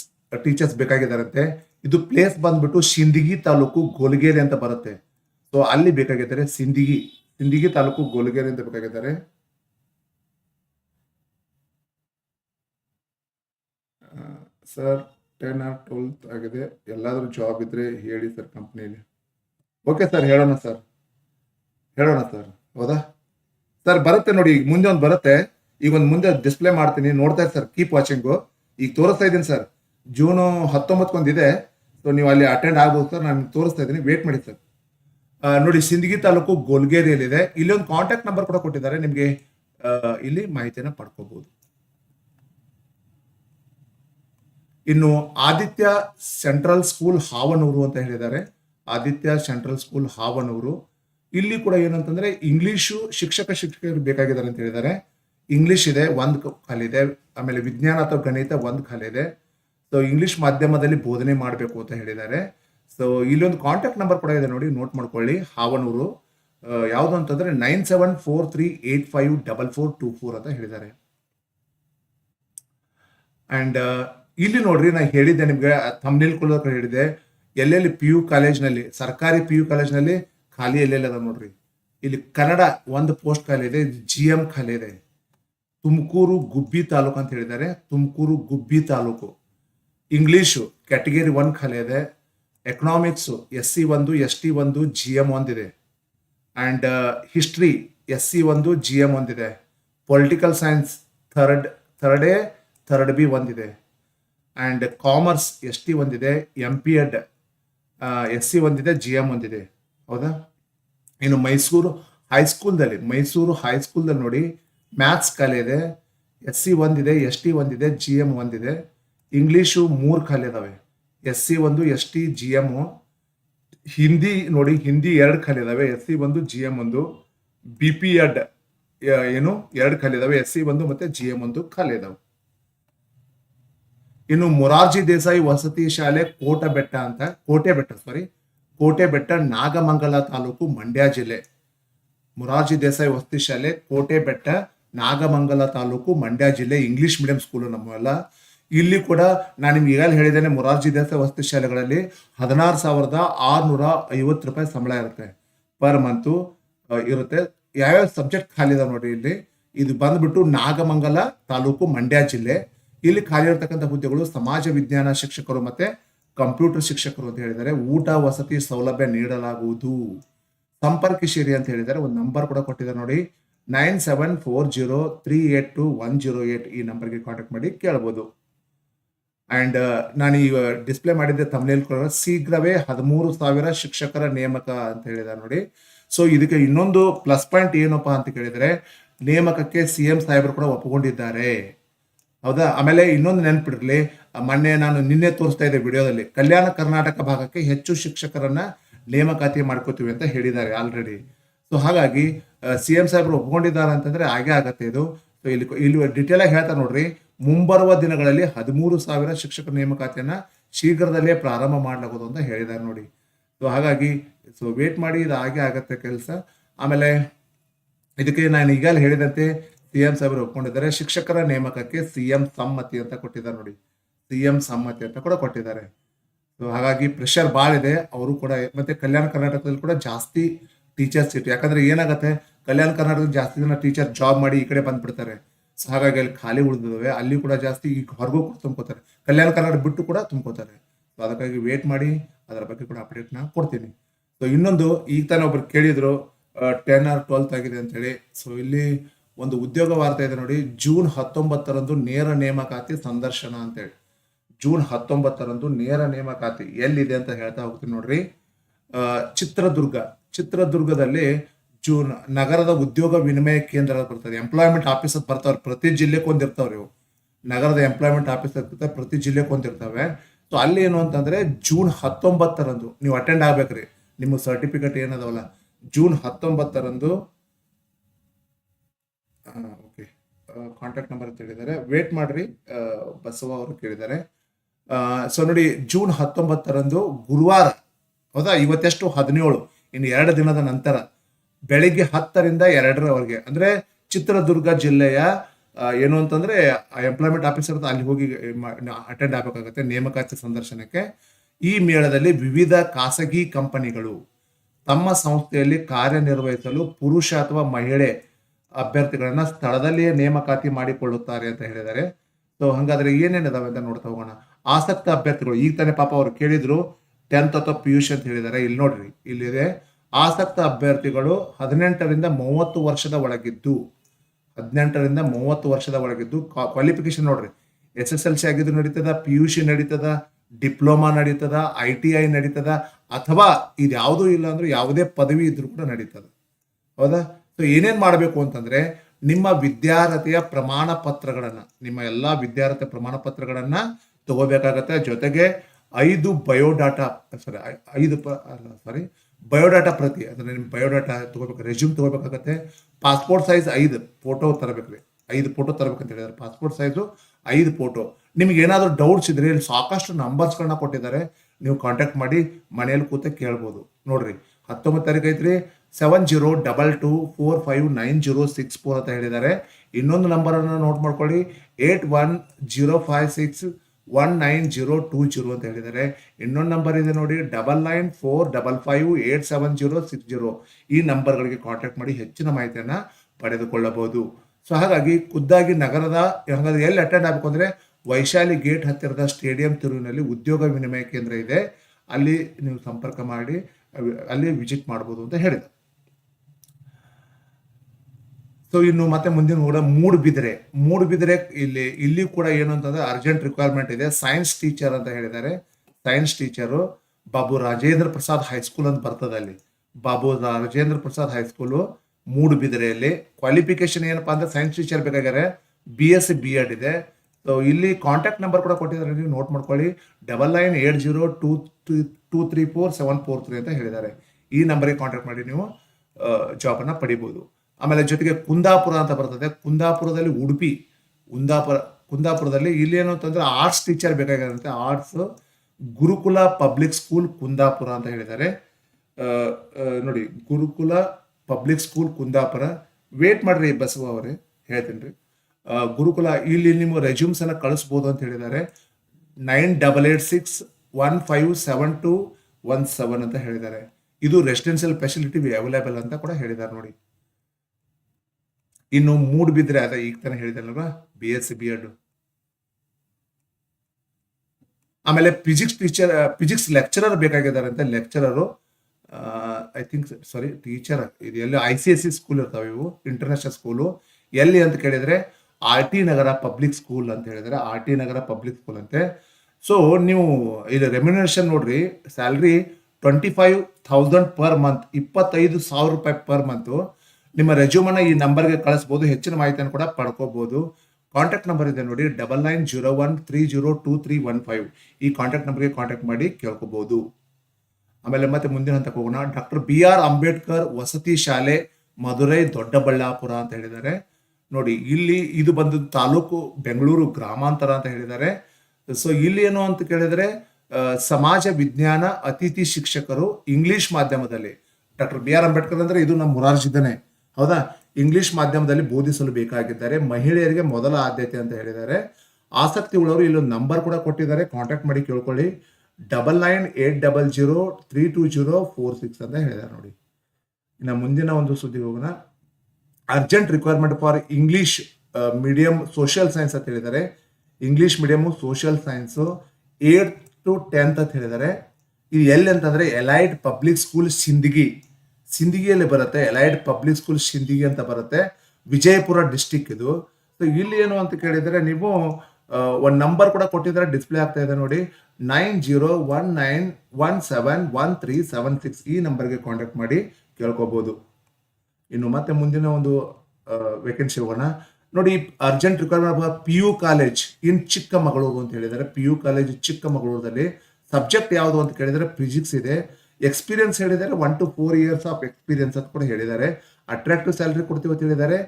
ಟೀಚರ್ಸ್ ಬೇಕಾಗಿದ್ದಾರಂತೆ. ಇದು ಪ್ಲೇಸ್ ಬಂದ್ಬಿಟ್ಟು ಸಿಂದಗಿ ತಾಲೂಕು ಗೋಲ್ಗೇರಿ ಅಂತ ಬರುತ್ತೆ. ಸೊ ಅಲ್ಲಿ ಬೇಕಾಗಿದ್ದಾರೆ ಸಿಂದಗಿ. ಸಿಂದಗಿ ತಾಲೂಕು ಗೋಲ್ಗೇರಿ ಅಂತ ಬೇಕಾಗಿದ್ದಾರೆ. ಸರ್ ಟೆನ್ ಆರ್ ಟ್ವೆಲ್ತ್ ಆಗಿದೆ. ಎಲ್ಲಾದರೂ ಜಾಬ್ ಇದ್ರೆ ಹೇಳಿ ಸರ್ ಕಂಪ್ನಿಲಿ ಓಕೆ ಸರ್ ಹೇಳೋಣ ಸರ್ ಹೇಳೋಣ ಸರ್ ಹೌದಾ? ಸರ್ ಬರುತ್ತೆ ನೋಡಿ, ಈಗ ಮುಂದೆ ಒಂದು ಬರುತ್ತೆ. ಈಗ ಒಂದು ಮುಂದೆ ಡಿಸ್ಪ್ಲೇ ಮಾಡ್ತೀನಿ. ನೋಡ್ತಾ ಇರಿ ಸರ್ ಕೀಪ್ ವಾಚಿಂಗು ಈಗ ತೋರಿಸ್ತಾ ಇದ್ದೀನಿ ಸರ್ ಜೂನು ಹತ್ತೊಂಬತ್ತೊಂದು ಇದೆ ಸೊ ನೀವು ಅಲ್ಲಿ ಅಟೆಂಡ್ ಆಗ್ಬೋದು ಸರ್ ನಾನು ತೋರಿಸ್ತಾ ಇದ್ದೀನಿ. ವೇಟ್ ಮಾಡಿ ಸರ್ ನೋಡಿ, ಸಿಂದಗಿ ತಾಲೂಕು ಗೋಲ್ಗೇರಿಯಲ್ಲಿದೆ. ಇಲ್ಲಿ ಒಂದು ಕಾಂಟ್ಯಾಕ್ಟ್ ನಂಬರ್ ಕೂಡ ಕೊಟ್ಟಿದ್ದಾರೆ. ನಿಮಗೆ ಇಲ್ಲಿ ಮಾಹಿತಿಯನ್ನು ಪಡ್ಕೋಬಹುದು ಇನ್ನು ಆದಿತ್ಯ ಸೆಂಟ್ರಲ್ ಸ್ಕೂಲ್ ಹಾವನೂರು ಅಂತ ಹೇಳಿದ್ದಾರೆ. Aditya central school Havanur. ಇಲ್ಲಿ ಕೂಡ ಏನಂತಂದ್ರೆ ಇಂಗ್ಲಿಷು ಶಿಕ್ಷಕ ಶಿಕ್ಷಕರು ಬೇಕಾಗಿದ್ದಾರೆ ಅಂತ ಹೇಳಿದ್ದಾರೆ. ಇಂಗ್ಲಿಷ್ ಇದೆ, ಒಂದು ಖಾಲಿ ಇದೆ. ಆಮೇಲೆ ವಿಜ್ಞಾನ ಅಥವಾ ಗಣಿತ ಒಂದು ಖಾಲಿ ಇದೆ. ಸೊ ಇಂಗ್ಲಿಷ್ ಮಾಧ್ಯಮದಲ್ಲಿ ಬೋಧನೆ ಮಾಡಬೇಕು ಅಂತ ಹೇಳಿದ್ದಾರೆ. ಸೊ ಇಲ್ಲೊಂದು ಕಾಂಟ್ಯಾಕ್ಟ್ ನಂಬರ್ ಕೂಡ ಇದೆ ನೋಡಿ ನೋಟ್ ಮಾಡ್ಕೊಳ್ಳಿ. ಹಾವನೂರು ಯಾವುದು ಅಂತಂದ್ರೆ nine seven four three eight five double four two four ಅಂತ ಹೇಳಿದ್ದಾರೆ. ಅಂಡ್ ಇಲ್ಲಿ ನೋಡ್ರಿ, ನಾ ಹೇಳಿದ್ದೆ ನಿಮ್ಗೆ ತಮ್ನಿಲ್ ಕೊಡೋಕೆ ಹೇಳಿದೆ ಎಲ್ಲೆಲ್ಲಿ ಪಿ ಯು ಕಾಲೇಜ್ನಲ್ಲಿ ಸರ್ಕಾರಿ ಪಿ ಯು ಕಾಲೇಜ್ನಲ್ಲಿ ಖಾಲಿ ಎಲ್ಲೆಲ್ಲಿ ಅದ ನೋಡ್ರಿ. ಇಲ್ಲಿ ಕನ್ನಡ ಒಂದು ಪೋಸ್ಟ್ ಖಾಲಿ ಇದೆ ಜಿ ಎಂ ಖಾಲಿ ಇದೆ. ತುಮಕೂರು ಗುಬ್ಬಿ ತಾಲೂಕು ಅಂತ ಹೇಳಿದ್ದಾರೆ, Tumakuru Gubbi taluk. English category one ಖಾಲಿ ಇದೆ ಎಕನಾಮಿಕ್ಸು ಎಸ್ ಸಿ ಒಂದು ಎಸ್ ಟಿ ಒಂದು ಜಿ ಎಂ ಒಂದಿದೆ ಆ್ಯಂಡ್ ಹಿಸ್ಟ್ರಿ ಎಸ್ ಸಿ ಒಂದು ಜಿ ಎಂ ಒಂದಿದೆ political science third third A third B ಒಂದಿದೆ ಆ್ಯಂಡ್ ಕಾಮರ್ಸ್ ಎಸ್ ಟಿ ಒಂದಿದೆ M P Ed S C ಒಂದಿದೆ ಜಿ ಎಂ ಒಂದಿದೆ. ಹೌದಾ? ಇನ್ನು ಮೈಸೂರು ಹೈಸ್ಕೂಲ್ದಲ್ಲಿ ಮೈಸೂರು ಹೈಸ್ಕೂಲ್ದಲ್ಲಿ ನೋಡಿ ಮ್ಯಾಥ್ಸ್ ಖಾಲಿ ಇದೆ ಎಸ್ ಸಿ ಒಂದಿದೆ ಎಸ್ ಟಿ ಒಂದಿದೆ ಜಿ ಎಂ ಒಂದಿದೆ. ಇಂಗ್ಲೀಷು ಮೂರು ಖಾಲಿ ಇದಾವೆ. ಎಸ್ ಸಿ ಒಂದು S T G M Hindi ನೋಡಿ ಹಿಂದಿ ಎರಡು ಖಾಲಿ ಇದಾವೆ. ಎಸ್ ಸಿ ಒಂದು ಜಿ ಎಂ ಒಂದು. ಬಿ ಪಿ ಎಡ್ ಏನು, ಎರಡು ಖಾಲಿ ಇದಾವೆ. ಎಸ್ ಸಿ ಒಂದು ಮತ್ತೆ ಜಿ ಎಂ ಒಂದು ಖಾಲಿ ಇದಾವೆ. ಇನ್ನು ಮೊರಾರ್ಜಿ ದೇಸಾಯಿ ವಸತಿ ಶಾಲೆ ಕೋಟ ಬೆಟ್ಟ ಅಂತ ಕೋಟೆ ಬೆಟ್ಟ ಸಾರಿ ಕೋಟೆ ಬೆಟ್ಟ ನಾಗಮಂಗಲ ತಾಲೂಕು ಮಂಡ್ಯ ಜಿಲ್ಲೆ. ಮೊರಾರ್ಜಿ ದೇಸಾಯಿ ವಸತಿ ಶಾಲೆ ಕೋಟೆ ಬೆಟ್ಟ ನಾಗಮಂಗಲ ತಾಲೂಕು ಮಂಡ್ಯ ಜಿಲ್ಲೆ ಇಂಗ್ಲಿಷ್ ಮೀಡಿಯಂ ಸ್ಕೂಲು ನಮ್ಮೆಲ್ಲ ಇಲ್ಲಿ ಕೂಡ ನಾನು ನಿಮ್ಗೆ ಈಗಾಗಲೇ ಹೇಳಿದ್ದೇನೆ, ಮೊರಾರ್ಜಿ ದೇಸಾಯಿ ವಸತಿ ಶಾಲೆಗಳಲ್ಲಿ ಹದಿನಾರು ಸಾವಿರದ ಆರುನೂರ ಐವತ್ತು ರೂಪಾಯಿ ಸಂಬಳ ಇರುತ್ತೆ. ಪರ್ ಮಂತು ಇರುತ್ತೆ. ಯಾವ್ಯಾವ ಸಬ್ಜೆಕ್ಟ್ ಖಾಲಿ ಇದಾವೆ ನೋಡಿ ಇಲ್ಲಿ. ಇದು ಬಂದ್ಬಿಟ್ಟು ನಾಗಮಂಗಲ ತಾಲೂಕು ಮಂಡ್ಯ ಜಿಲ್ಲೆ. ಇಲ್ಲಿ ಖಾಲಿ ಇರತಕ್ಕಂಥ ಹುದ್ದೆಗಳು ಸಮಾಜ ವಿಜ್ಞಾನ ಶಿಕ್ಷಕರು ಮತ್ತೆ ಕಂಪ್ಯೂಟರ್ ಶಿಕ್ಷಕರು ಅಂತ ಹೇಳಿದರೆ ಊಟ, ವಸತಿ ಸೌಲಭ್ಯ ನೀಡಲಾಗುವುದು. ಸಂಪರ್ಕಿಸಿರಿ ಅಂತ ಹೇಳಿದರೆ ಒಂದು ನಂಬರ್ ಕೂಡ ಕೊಟ್ಟಿದ್ದಾರೆ ನೋಡಿ. Nine seven four zero three eight two one zero eight ಈ ನಂಬರ್ಗೆ ಕಾಂಟ್ಯಾಕ್ಟ್ ಮಾಡಿ ಕೇಳ್ಬೋದು. ಅಂಡ್ ನಾನು ಈಗ ಡಿಸ್ಪ್ಲೇ ಮಾಡಿದ್ದೆ ತಮ್ಮನೇಲಿ ಕೂಡ ಶೀಘ್ರವೇ ಹದಿಮೂರು ಸಾವಿರ ಶಿಕ್ಷಕರ ನೇಮಕ ಅಂತ ಹೇಳಿದ್ದಾರೆ ನೋಡಿ. ಸೊ ಇದಕ್ಕೆ ಇನ್ನೊಂದು ಪ್ಲಸ್ ಪಾಯಿಂಟ್ ಏನಪ್ಪಾ ಅಂತ ಕೇಳಿದರೆ ನೇಮಕಕ್ಕೆ ಸಿ ಎಂ ಸಾಹೇಬರು ಕೂಡ ಒಪ್ಪಿಕೊಂಡಿದ್ದಾರೆ. ಹೌದಾ? ಆಮೇಲೆ ಇನ್ನೊಂದು ನೆನ್ಪಿಡ್ಲಿ ಮೊನ್ನೆ ನಾನು ನಿನ್ನೆ ತೋರಿಸ್ತಾ ಇದ್ದೆ ವಿಡಿಯೋದಲ್ಲಿ, ಕಲ್ಯಾಣ ಕರ್ನಾಟಕ ಭಾಗಕ್ಕೆ ಹೆಚ್ಚು ಶಿಕ್ಷಕರನ್ನ ನೇಮಕಾತಿ ಮಾಡ್ಕೋತೀವಿ ಅಂತ ಹೇಳಿದ್ದಾರೆ ಆಲ್ರೆಡಿ ಸೊ ಹಾಗಾಗಿ ಸಿ ಎಂ ಸಾಹೇಬರು ಒಪ್ಕೊಂಡಿದ್ದಾರೆ ಅಂತಂದ್ರೆ ಹಾಗೆ ಆಗತ್ತೆ ಇದು. ಸೊ ಇಲ್ಲಿ ಇಲ್ಲಿ ಡಿಟೇಲ್ ಆಗಿ ಹೇಳ್ತಾರೆ ನೋಡ್ರಿ, ಮುಂಬರುವ ದಿನಗಳಲ್ಲಿ ಹದಿಮೂರು ಸಾವಿರ ಶಿಕ್ಷಕರ ನೇಮಕಾತಿಯನ್ನ ಶೀಘ್ರದಲ್ಲೇ ಪ್ರಾರಂಭ ಮಾಡಲಾಗೋದು ಅಂತ ಹೇಳಿದ್ದಾರೆ ನೋಡಿ. ಸೊ ಹಾಗಾಗಿ ಸೊ ವೇಟ್ ಮಾಡಿ ಇದು ಹಾಗೆ ಆಗತ್ತೆ ಕೆಲಸ. ಆಮೇಲೆ, ಇದಕ್ಕೆ ನಾನು ಈಗಲೇ ಹೇಳಿದಂತೆ ಸಿ ಎಂ ಸಾಹೇಬರು ಒಪ್ಕೊಂಡಿದ್ದಾರೆ, ಶಿಕ್ಷಕರ ನೇಮಕಕ್ಕೆ ಸಿ ಎಂ ಸಮ್ಮತಿ ಅಂತ ಕೊಟ್ಟಿದ್ದಾರೆ ನೋಡಿ. ಸಿ ಎಂ ಸಮ್ಮತಿ ಅಂತ ಕೂಡ ಕೊಟ್ಟಿದ್ದಾರೆ. ಸೊ ಹಾಗಾಗಿ ಪ್ರೆಷರ್ ಭಾಳ ಇದೆ, ಅವರು ಕೂಡ, ಮತ್ತೆ ಕಲ್ಯಾಣ ಕರ್ನಾಟಕದಲ್ಲಿ ಕೂಡ ಜಾಸ್ತಿ ಟೀಚರ್ಸ್ ಸೀಟ್ ಯಾಕಂದ್ರೆ ಏನಾಗುತ್ತೆ, ಕಲ್ಯಾಣ ಕರ್ನಾಟಕದಲ್ಲಿ ಜಾಸ್ತಿ ಜನ ಟೀಚರ್ ಜಾಬ್ ಮಾಡಿ ಈ ಕಡೆ ಬಂದ್ಬಿಡ್ತಾರೆ. ಸೊ ಹಾಗಾಗಿ ಅಲ್ಲಿ ಖಾಲಿ ಉಳಿದಿದ್ದಾವೆ ಅಲ್ಲಿ ಕೂಡ ಜಾಸ್ತಿ ಈಗ ಹೊರಗೂ ಕೂಡ ತುಂಬ್ಕೋತಾರೆ. ಕಲ್ಯಾಣ ಕರ್ನಾಟಕ ಬಿಟ್ಟು ಕೂಡ ತುಂಬ್ಕೋತಾರೆ. ಸೊ ಅದಕ್ಕಾಗಿ ವೇಟ್ ಮಾಡಿ, ಅದರ ಬಗ್ಗೆ ಕೂಡ ಅಪ್ಡೇಟ್ನ ಕೊಡ್ತೀನಿ. ಸೊ ಇನ್ನೊಂದು, ಈಗ ತಾನೇ ಒಬ್ರು ಕೇಳಿದ್ರು ಟೆನ್ ಆರ್ ಟ್ವೆಲ್ತ್ ಆಗಿದೆ ಅಂತೇಳಿ. ಸೊ ಇಲ್ಲಿ ಒಂದು ಉದ್ಯೋಗ ವಾರ್ತೆ ಇದೆ ನೋಡಿ, ಜೂನ್ ಹತ್ತೊಂಬತ್ತರಂದು ನೇರ ನೇಮಕಾತಿ ಸಂದರ್ಶನ ಅಂತೇಳಿ. ಜೂನ್ ಹತ್ತೊಂಬತ್ತರಂದು ನೇರ ನೇಮಕಾತಿ ಎಲ್ಲಿದೆ ಅಂತ ಹೇಳ್ತಾ ಹೋಗ್ತೀನಿ ನೋಡ್ರಿ. ಚಿತ್ರದುರ್ಗ. ಚಿತ್ರದುರ್ಗದಲ್ಲಿ ಜೂನ್ ನಗರದ ಉದ್ಯೋಗ ವಿನಿಮಯ ಕೇಂದ್ರ ಬರ್ತದೆ. ಎಂಪ್ಲಾಯ್ಮೆಂಟ್ ಆಫೀಸ್ ಬರ್ತಾವ್ರೆ, ಪ್ರತಿ ಜಿಲ್ಲೆಗೆ ಒಂದಿರ್ತಾವ್ರಿ ಇವು. ನಗರದ ಎಂಪ್ಲಾಯ್ಮೆಂಟ್ ಆಫೀಸ್ ಇರ್ತದೆ, ಪ್ರತಿ ಜಿಲ್ಲೆಗೆ ಒಂದಿರ್ತವೆ. ಸೊ ಅಲ್ಲಿ ಏನು ಅಂತಂದ್ರೆ, ಜೂನ್ ಹತ್ತೊಂಬತ್ತರಂದು ನೀವು ಅಟೆಂಡ್ ಆಗ್ಬೇಕ್ರಿ. ನಿಮ್ಮ ಸರ್ಟಿಫಿಕೇಟ್ ಏನದವಲ್ಲ? ಜೂನ್ ಹತ್ತೊಂಬತ್ತರಂದು ಓಕೆ ಕಾಂಟ್ಯಾಕ್ಟ್ ನಂಬರ್ ಅಂತ ಹೇಳಿದ್ದಾರೆ. ವೇಟ್ ಮಾಡ್ರಿ. ಬಸವ ಅವರು ಕೇಳಿದ್ದಾರೆ. ಸೊ ನೋಡಿ ಜೂನ್ ಹತ್ತೊಂಬತ್ತರಂದು ಗುರುವಾರ, ಹೌದಾ? ಇವತ್ತೆಷ್ಟು ಹದಿನೇಳು, ಇನ್ನು ಎರಡು ದಿನದ ನಂತರ, ಬೆಳಿಗ್ಗೆ ಹತ್ತರಿಂದ ಎರಡರವರೆಗೆ, ಅಂದ್ರೆ ಚಿತ್ರದುರ್ಗ ಜಿಲ್ಲೆಯ ಏನು ಅಂತಂದ್ರೆ ಎಂಪ್ಲಾಯ್ಮೆಂಟ್ ಆಫೀಸರ್ ಅಲ್ಲಿ ಹೋಗಿ ಅಟೆಂಡ್ ಆಗಬೇಕಾಗುತ್ತೆ ನೇಮಕಾತಿ ಸಂದರ್ಶನಕ್ಕೆ. ಈ ಮೇಳದಲ್ಲಿ ವಿವಿಧ ಖಾಸಗಿ ಕಂಪನಿಗಳು ತಮ್ಮ ಸಂಸ್ಥೆಯಲ್ಲಿ ಕಾರ್ಯನಿರ್ವಹಿಸಲು ಪುರುಷ ಅಥವಾ ಮಹಿಳೆ ಅಭ್ಯರ್ಥಿಗಳನ್ನ ಸ್ಥಳದಲ್ಲಿಯೇ ನೇಮಕಾತಿ ಮಾಡಿಕೊಳ್ಳುತ್ತಾರೆ ಅಂತ ಹೇಳಿದ್ದಾರೆ. ಸೊ ಹಂಗಾದ್ರೆ ಏನೇನಿದಾವೆ ಅಂತ ನೋಡ್ತಾ ಹೋಗೋಣ. ಆಸಕ್ತ ಅಭ್ಯರ್ಥಿಗಳು, ಈಗ ತಾನೇ ಪಾಪ ಅವರು ಕೇಳಿದ್ರು ಟೆಂತ್ ಅಥವಾ ಪಿ ಯು ಸಿ ಅಂತ ಹೇಳಿದ್ದಾರೆ. ಇಲ್ಲಿ ನೋಡ್ರಿ, ಇಲ್ಲಿದೆ. ಆಸಕ್ತ ಅಭ್ಯರ್ಥಿಗಳು ಹದಿನೆಂಟರಿಂದ ಮೂವತ್ತು ವರ್ಷದ ಒಳಗಿದ್ದು, ಹದಿನೆಂಟರಿಂದ ಮೂವತ್ತು ವರ್ಷದ ಒಳಗಿದ್ದು ಕ್ವಾಲಿಫಿಕೇಶನ್ ನೋಡ್ರಿ. ಎಸ್ ಎಸ್ ಎಲ್ ಸಿ ಆಗಿದ್ದು ನಡೀತದ ಪಿ ಯು ಸಿ ನಡೀತದ, ಡಿಪ್ಲೊಮಾ ನಡೀತದ, ಐ ಟಿ ಐ ನಡೀತದ, ಅಥವಾ ಇದು ಯಾವುದೂ ಇಲ್ಲ ಅಂದ್ರೆ ಯಾವುದೇ ಪದವಿ ಇದ್ರೂ ಕೂಡ ನಡೀತದ. ಹೌದಾ? ಸೊ ಏನೇನು ಮಾಡಬೇಕು ಅಂತಂದ್ರೆ, ನಿಮ್ಮ ವಿದ್ಯಾರ್ಹತೆಯ ಪ್ರಮಾಣ ಪತ್ರಗಳನ್ನ, ನಿಮ್ಮ ಎಲ್ಲಾ ವಿದ್ಯಾರ್ಹತೆ ಪ್ರಮಾಣ ಪತ್ರಗಳನ್ನ ತಗೋಬೇಕಾಗತ್ತೆ. ಜೊತೆಗೆ ಐದು ಬಯೋಡಾಟಾ ಸಾರಿ ಐದು ಪ ಸಾರಿ ಬಯೋಡಾಟಾ ಪ್ರತಿ, ಅಂದ್ರೆ ನಿಮ್ಮ ಬಯೋಡಾಟಾ ತಗೋಬೇಕು ರೆಸ್ಯೂಮ್ ತಗೋಬೇಕಾಗತ್ತೆ. ಪಾಸ್ಪೋರ್ಟ್ ಸೈಜ್ ಐದು ಫೋಟೋ ತರಬೇಕ್ರಿ. ಐದು ಫೋಟೋ ತರಬೇಕಂತ ಹೇಳಿದ್ದಾರೆ ಪಾಸ್ಪೋರ್ಟ್ ಸೈಜು ಐದು ಫೋಟೋ ನಿಮ್ಗೆ ಏನಾದರೂ ಡೌಟ್ಸ್ ಇದ್ರೆ ಇಲ್ಲಿ ಸಾಕಷ್ಟು ನಂಬರ್ಸ್ಗಳನ್ನ ಕೊಟ್ಟಿದ್ದಾರೆ. ನೀವು ಕಾಂಟ್ಯಾಕ್ಟ್ ಮಾಡಿ, ಮನೆಯಲ್ಲಿ ಕೂತ ಕೇಳ್ಬೋದು. ನೋಡ್ರಿ ಹತ್ತೊಂಬತ್ತು ತಾರೀಕು ಐತ್ರಿ. Seven zero double two four five nine zero six four ಅಂತ ಹೇಳಿದ್ದಾರೆ. ಇನ್ನೊಂದು ನಂಬರನ್ನು ನೋಟ್ ಮಾಡ್ಕೊಳ್ಳಿ. Eight one zero five six one nine zero two zero ಅಂತ ಹೇಳಿದ್ದಾರೆ. ಇನ್ನೊಂದು ನಂಬರ್ ಇದೆ ನೋಡಿ double nine four double five eight seven zero six zero ಈ ನಂಬರ್ಗಳಿಗೆ ಕಾಂಟ್ಯಾಕ್ಟ್ ಮಾಡಿ ಹೆಚ್ಚಿನ ಮಾಹಿತಿಯನ್ನು ಪಡೆದುಕೊಳ್ಳಬಹುದು. ಸೊ ಹಾಗಾಗಿ ಖುದ್ದಾಗಿ ನಗರದ, ಹಂಗಾದ್ರೆ ಎಲ್ಲಿ ಅಟೆಂಡ್ ಆಗಬೇಕು ಅಂದರೆ ವೈಶಾಲಿ ಗೇಟ್ ಹತ್ತಿರದ ಸ್ಟೇಡಿಯಂ ತಿರುವಿನಲ್ಲಿ ಉದ್ಯೋಗ ವಿನಿಮಯ ಕೇಂದ್ರ ಇದೆ. ಅಲ್ಲಿ ನೀವು ಸಂಪರ್ಕ ಮಾಡಿ, ಅಲ್ಲಿ ವಿಸಿಟ್ ಮಾಡ್ಬೋದು ಅಂತ ಹೇಳಿದೆ ಸೊ ಇನ್ನು ಮತ್ತೆ ಮುಂದಿನ ಕೂಡ ಮೂಡ ಬಿದ್ರೆ ಇಲ್ಲಿ ಇಲ್ಲಿ ಕೂಡ ಏನು ಅಂತಂದ್ರೆ ಅರ್ಜೆಂಟ್ ರಿಕ್ವೈರ್ಮೆಂಟ್ ಇದೆ. ಸೈನ್ಸ್ ಟೀಚರ್ ಅಂತ ಹೇಳಿದ್ದಾರೆ. Science teacher Babu Rajendra Prasad high school ಅಂತ ಬರ್ತದೆ ಅಲ್ಲಿ. ಬಾಬು ರಾಜೇಂದ್ರ ಪ್ರಸಾದ್ ಹೈಸ್ಕೂಲು ಮೂಡುಬಿದಿರೆಯಲ್ಲಿ ಕ್ವಾಲಿಫಿಕೇಶನ್ ಏನಪ್ಪಾ ಅಂದ್ರೆ science teacher ಬೇಕಾಗ್ಯಾರೆ. B S C B Ed ಇದೆ. ಸೊ ಇಲ್ಲಿ ಕಾಂಟ್ಯಾಕ್ಟ್ ನಂಬರ್ ಕೂಡ ಕೊಟ್ಟಿದ್ದಾರೆ. ನೀವು ನೋಟ್ ಮಾಡ್ಕೊಳ್ಳಿ. Double nine eight zero two two three four seven four three ಅಂತ ಹೇಳಿದ್ದಾರೆ. ಈ ನಂಬರ್ಗೆ ಕಾಂಟ್ಯಾಕ್ಟ್ ಮಾಡಿ ನೀವು ಜಾಬನ್ನು ಪಡಿಬೋದು. ಆಮೇಲೆ ಜೊತೆಗೆ ಕುಂದಾಪುರ ಅಂತ ಬರ್ತದೆ. ಕುಂದಾಪುರದಲ್ಲಿ ಉಡುಪಿ ಕುಂದಾಪುರ ಕುಂದಾಪುರದಲ್ಲಿ ಇಲ್ಲಿ ಏನು ಅಂತಂದ್ರೆ ಆರ್ಟ್ಸ್ ಟೀಚರ್ ಬೇಕಾಗಿರುತ್ತೆ. Arts Gurukula public school Kundapura ಅಂತ ಹೇಳಿದ್ದಾರೆ. ನೋಡಿ, Gurukula public school Kundapura. Wait ಮಾಡ್ರಿ ಬಸವ ಅವರೇ, ಹೇಳ್ತೀನಿ ರೀ. ಗುರುಕುಲ, ಇಲ್ಲಿ ನಿಮ್ಮ ರೆಸ್ಯೂಮ್ಸ್ ಅನ್ನ ಕಳಿಸ್ಬೋದು ಅಂತ ಹೇಳಿದ್ದಾರೆ. Nine double eight six one five seven two one seven ಅಂತ ಹೇಳಿದ್ದಾರೆ. ಇದು ರೆಸಿಡೆನ್ಷಿಯಲ್ ಫೆಸಿಲಿಟಿ ಅವೈಲೇಬಲ್ ಅಂತ ಕೂಡ ಹೇಳಿದ್ದಾರೆ ನೋಡಿ. ಇನ್ನು ಮೂಡ್ ಬಿದ್ರೆ ಅದ, ಈಗ ತಾನೇ ಹೇಳಿದಲ್ವಾ B S C B Ed ಆಮೇಲೆ ಫಿಸಿಕ್ಸ್ ಟೀಚರ್ ಫಿಸಿಕ್ಸ್ ಲೆಕ್ಚರರ್ ಬೇಕಾಗಿದ್ದಾರೆ ಅಂತ lecturer I think sorry teacher ಇದು ಎಲ್ಲಿ? I C S C school ಇರ್ತಾವೆ ಇವು ಇಂಟರ್ನ್ಯಾಷನಲ್ ಸ್ಕೂಲು ಎಲ್ಲಿ ಅಂತ ಕೇಳಿದರೆ R T Nagar public school ಅಂತ ಹೇಳಿದ್ರೆ R T Nagar public school ಅಂತೆ. ಸೊ ನೀವು ಇದು ರೆಮ್ಯುನೇಷನ್ ನೋಡ್ರಿ salary twenty five thousand per month ಇಪ್ಪತ್ತೈದು ಸಾವಿರ ರೂಪಾಯಿ ಪರ್ ಮಂತು ನಿಮ್ಮ ರೆಜ್ಯೂಮನ್ನ ಈ ನಂಬರ್ಗೆ ಕಳಿಸ್ಬೋದು, ಹೆಚ್ಚಿನ ಮಾಹಿತಿಯನ್ನು ಕೂಡ ಪಡ್ಕೋಬಹುದು ಕಾಂಟ್ಯಾಕ್ಟ್ ನಂಬರ್ ಇದೆ ನೋಡಿ double nine zero one three zero two three one five ಈ ಕಾಂಟ್ಯಾಕ್ಟ್ ನಂಬರ್ಗೆ ಕಾಂಟ್ಯಾಕ್ಟ್ ಮಾಡಿ ಕೇಳ್ಕೋಬಹುದು ಆಮೇಲೆ ಮತ್ತೆ ಮುಂದಿನ ಹಂತಕ್ಕೆ ಹೋಗೋಣ. ಡಾಕ್ಟರ್ ಬಿ ಆರ್ ಅಂಬೇಡ್ಕರ್ ವಸತಿ ಶಾಲೆ, ಮಧುರೈ, ದೊಡ್ಡಬಳ್ಳಾಪುರ ಅಂತ ಹೇಳಿದ್ದಾರೆ. ನೋಡಿ, ಇಲ್ಲಿ ಇದು ಬಂದ ತಾಲೂಕು ಬೆಂಗಳೂರು ಗ್ರಾಮಾಂತರ ಅಂತ ಹೇಳಿದ್ದಾರೆ. ಸೊ ಇಲ್ಲಿ ಏನು ಅಂತ ಕೇಳಿದ್ರೆ ಸಮಾಜ ವಿಜ್ಞಾನ ಅತಿಥಿ ಶಿಕ್ಷಕರು ಇಂಗ್ಲಿಷ್ ಮಾಧ್ಯಮದಲ್ಲಿ. ಡಾಕ್ಟರ್ ಬಿ ಆರ್ ಅಂಬೇಡ್ಕರ್ ಅಂದ್ರೆ ಇದು ನಮ್ಮ ಮುರಾರ್ಜಿದ್ದನೆ ಹೌದಾ? ಇಂಗ್ಲಿಷ್ ಮಾಧ್ಯಮದಲ್ಲಿ ಬೋಧಿಸಲು ಬೇಕಾಗಿದ್ದಾರೆ ಮಹಿಳೆಯರಿಗೆ ಮೊದಲ ಆದ್ಯತೆ ಅಂತ ಹೇಳಿದ್ದಾರೆ. ಆಸಕ್ತಿ ಉಳ್ಳವರು ಇಲ್ಲೊಂದು ನಂಬರ್ ಕೂಡ ಕೊಟ್ಟಿದ್ದಾರೆ. ಕಾಂಟ್ಯಾಕ್ಟ್ ಮಾಡಿ ಕೇಳ್ಕೊಳ್ಳಿ. Double nine eight double zero three two zero four six ಅಂತ ಹೇಳಿದ್ದಾರೆ ನೋಡಿ. ಇನ್ನು ಮುಂದಿನ ಒಂದು ಸುದ್ದಿ ಹೋಗೋಣ. Urgent requirement for English medium social science ಅಂತ ಹೇಳಿದ್ದಾರೆ. English medium social science eight to tenth ಅಂತ ಹೇಳಿದ್ದಾರೆ. ಇದು ಎಲ್ಲಿ ಅಂತಂದರೆ ಎಲೈಟ್ ಪಬ್ಲಿಕ್ ಸ್ಕೂಲ್ ಸಿಂದಗಿ ಸಿಂದಗಿಯಲ್ಲಿ ಬರುತ್ತೆ ಎಲೈಡ್ ಪಬ್ಲಿಕ್ ಸ್ಕೂಲ್ ಸಿಂದಗಿ ಅಂತ ಬರುತ್ತೆ, ವಿಜಯಪುರ ಡಿಸ್ಟಿಕ್ ಇದು. ಸೊ ಇಲ್ಲಿ ಏನು ಅಂತ ಕೇಳಿದರೆ ನೀವು ಒಂದು ನಂಬರ್ ಕೂಡ ಕೊಟ್ಟಿದ್ದಾರೆ ಡಿಸ್ಪ್ಲೇ ಆಗ್ತಾ ಇದೆ ನೋಡಿ. Nine zero one nine one seven one three seven six ಈ ನಂಬರ್ಗೆ ಕಾಂಟ್ಯಾಕ್ಟ್ ಮಾಡಿ ಕೇಳ್ಕೊಬೋದು. ಇನ್ನು ಮತ್ತೆ ಮುಂದಿನ ಒಂದು ವೇಕೆನ್ಸಿ ಹೋಗೋಣ. ನೋಡಿ urgent requirement P U college in Chikkamagaluru ಅಂತ ಹೇಳಿದ್ದಾರೆ. ಪಿ ಯು ಕಾಲೇಜ್ ಚಿಕ್ಕಮಗಳೂರಲ್ಲಿ ಸಬ್ಜೆಕ್ಟ್ ಯಾವುದು ಅಂತ ಕೇಳಿದರೆ ಫಿಸಿಕ್ಸ್ ಇದೆ. ಎಕ್ಸ್ಪೀರಿಯನ್ಸ್ ಹೇಳಿದ್ದಾರೆ one to four years of experience ಅಂತ ಕೂಡ ಹೇಳಿದ್ದಾರೆ. ಅಟ್ರಾಕ್ಟಿವ್ ಸ್ಯಾಲ್ರಿ ಕೊಡ್ತೀವಿ ಅಂತ ಹೇಳಿದ್ದಾರೆ.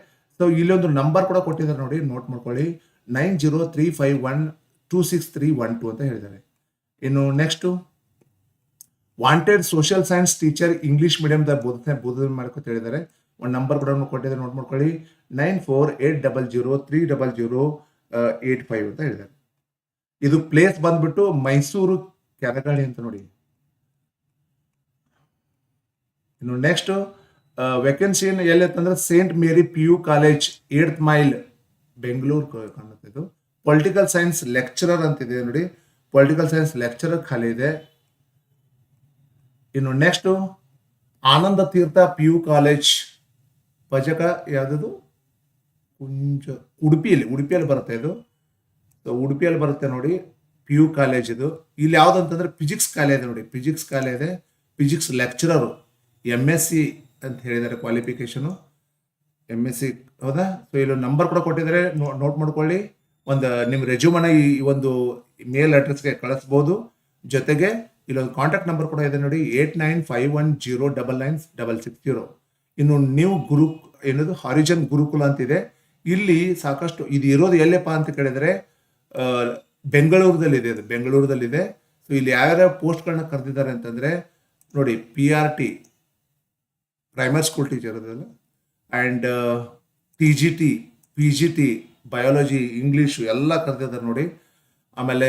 ಸೊ ಇಲ್ಲೊಂದು ನಂಬರ್ ಕೂಡ ಕೊಟ್ಟಿದ್ದಾರೆ ನೋಡಿ ನೋಟ್ ಮಾಡ್ಕೊಳ್ಳಿ. Nine zero three five one two six three one two ಅಂತ ಹೇಳಿದ್ದಾರೆ. ಇನ್ನು next wanted social science teacher English ಮೀಡಿಯಂದ ಬೋಧನೆ ಬೋಧನೆ ಮಾಡ್ಕೊತ ಹೇಳಿದ್ದಾರೆ. ಒಂದು ನಂಬರ್ ಕೂಡ ಕೊಟ್ಟಿದ್ದಾರೆ ನೋಟ್ ಮಾಡ್ಕೊಳ್ಳಿ. Nine four eight double zero three double zero eight five ಅಂತ ಹೇಳಿದ್ದಾರೆ. ಇದು ಪ್ಲೇಸ್ ಬಂದ್ಬಿಟ್ಟು ಮೈಸೂರು ಕೆರಗಾಳಿ ಅಂತ ನೋಡಿ. ಇನ್ನು ನೆಕ್ಸ್ಟ್ ವೇಕೆನ್ಸಿ ಏನು ಅಂತಂದ್ರೆ saint Mary P U college at mile Bengaluru ಕಾಣುತ್ತೆ ಇದು ಪೊಲಿಟಿಕಲ್ ಸೈನ್ಸ್ ಲೆಕ್ಚರರ್ ಅಂತಿದೆ ನೋಡಿ. ಪೊಲಿಟಿಕಲ್ ಸೈನ್ಸ್ ಲೆಕ್ಚರರ್ ಖಾಲಿ ಇದೆ. ಇನ್ನು next Ananda Tirtha P U college ಭಜಕ ಯಾವ್ದು ಕುಂಜ, ಉಡುಪಿಯಲ್ಲಿ ಉಡುಪಿಯಲ್ಲಿ ಬರುತ್ತೆ ಇದು. ಉಡುಪಿಯಲ್ಲಿ ಬರುತ್ತೆ ನೋಡಿ ಪಿ ಯು ಕಾಲೇಜ್ ಇದು. ಇಲ್ಲಿ ಯಾವ್ದು ಅಂತಂದ್ರೆ ಫಿಸಿಕ್ಸ್ ಖಾಲಿ ಇದೆ ನೋಡಿ. ಫಿಸಿಕ್ಸ್ ಖಾಲಿ ಇದೆ. Physics lecturer M S C ಅಂತ ಹೇಳಿದ್ದಾರೆ ಕ್ವಾಲಿಫಿಕೇಶನು ಎಂ ಎಸ್ ಸಿ ಹೌದಾ? ಸೊ ಇಲ್ಲಿ ನಂಬರ್ ಕೂಡ ಕೊಟ್ಟಿದ್ದಾರೆ. ನೋಟ್ ಮಾಡ್ಕೊಳ್ಳಿ. ಒಂದು ನಿಮ್ಮ ರೆಜ್ಯೂಮನ್ನ ಈ ಒಂದು ಮೇಲ್ ಅಡ್ರೆಸ್ಗೆ ಕಳಿಸ್ಬೋದು. ಜೊತೆಗೆ, ಇಲ್ಲೊಂದು ಕಾಂಟ್ಯಾಕ್ಟ್ ನಂಬರ್ ಕೂಡ ಇದೆ ನೋಡಿ. Eight nine five one zero double nine double six zero ಇನ್ನು ನ್ಯೂ ಗುರು ಏನದು? ಹಾರಿಜನ್ ಗುರುಕುಲ ಅಂತಿದೆ ಇಲ್ಲಿ ಸಾಕಷ್ಟು, ಇದು ಇರೋದು ಎಲ್ಲಪ್ಪ ಅಂತ ಕೇಳಿದರೆ ಬೆಂಗಳೂರದಲ್ಲಿದೆ ಅದು ಬೆಂಗಳೂರದಲ್ಲಿದೆ. ಸೊ ಇಲ್ಲಿ ಯಾವ್ಯಾವ ಪೋಸ್ಟ್ಗಳನ್ನ ಕರೆದಿದ್ದಾರೆ ಅಂತಂದ್ರೆ, ನೋಡಿ P R T primary school teacher ಅದಲ್ಲ and T G T P G T biology English ಎಲ್ಲ ಕರೆದಿದ್ದಾರೆ ನೋಡಿ. ಆಮೇಲೆ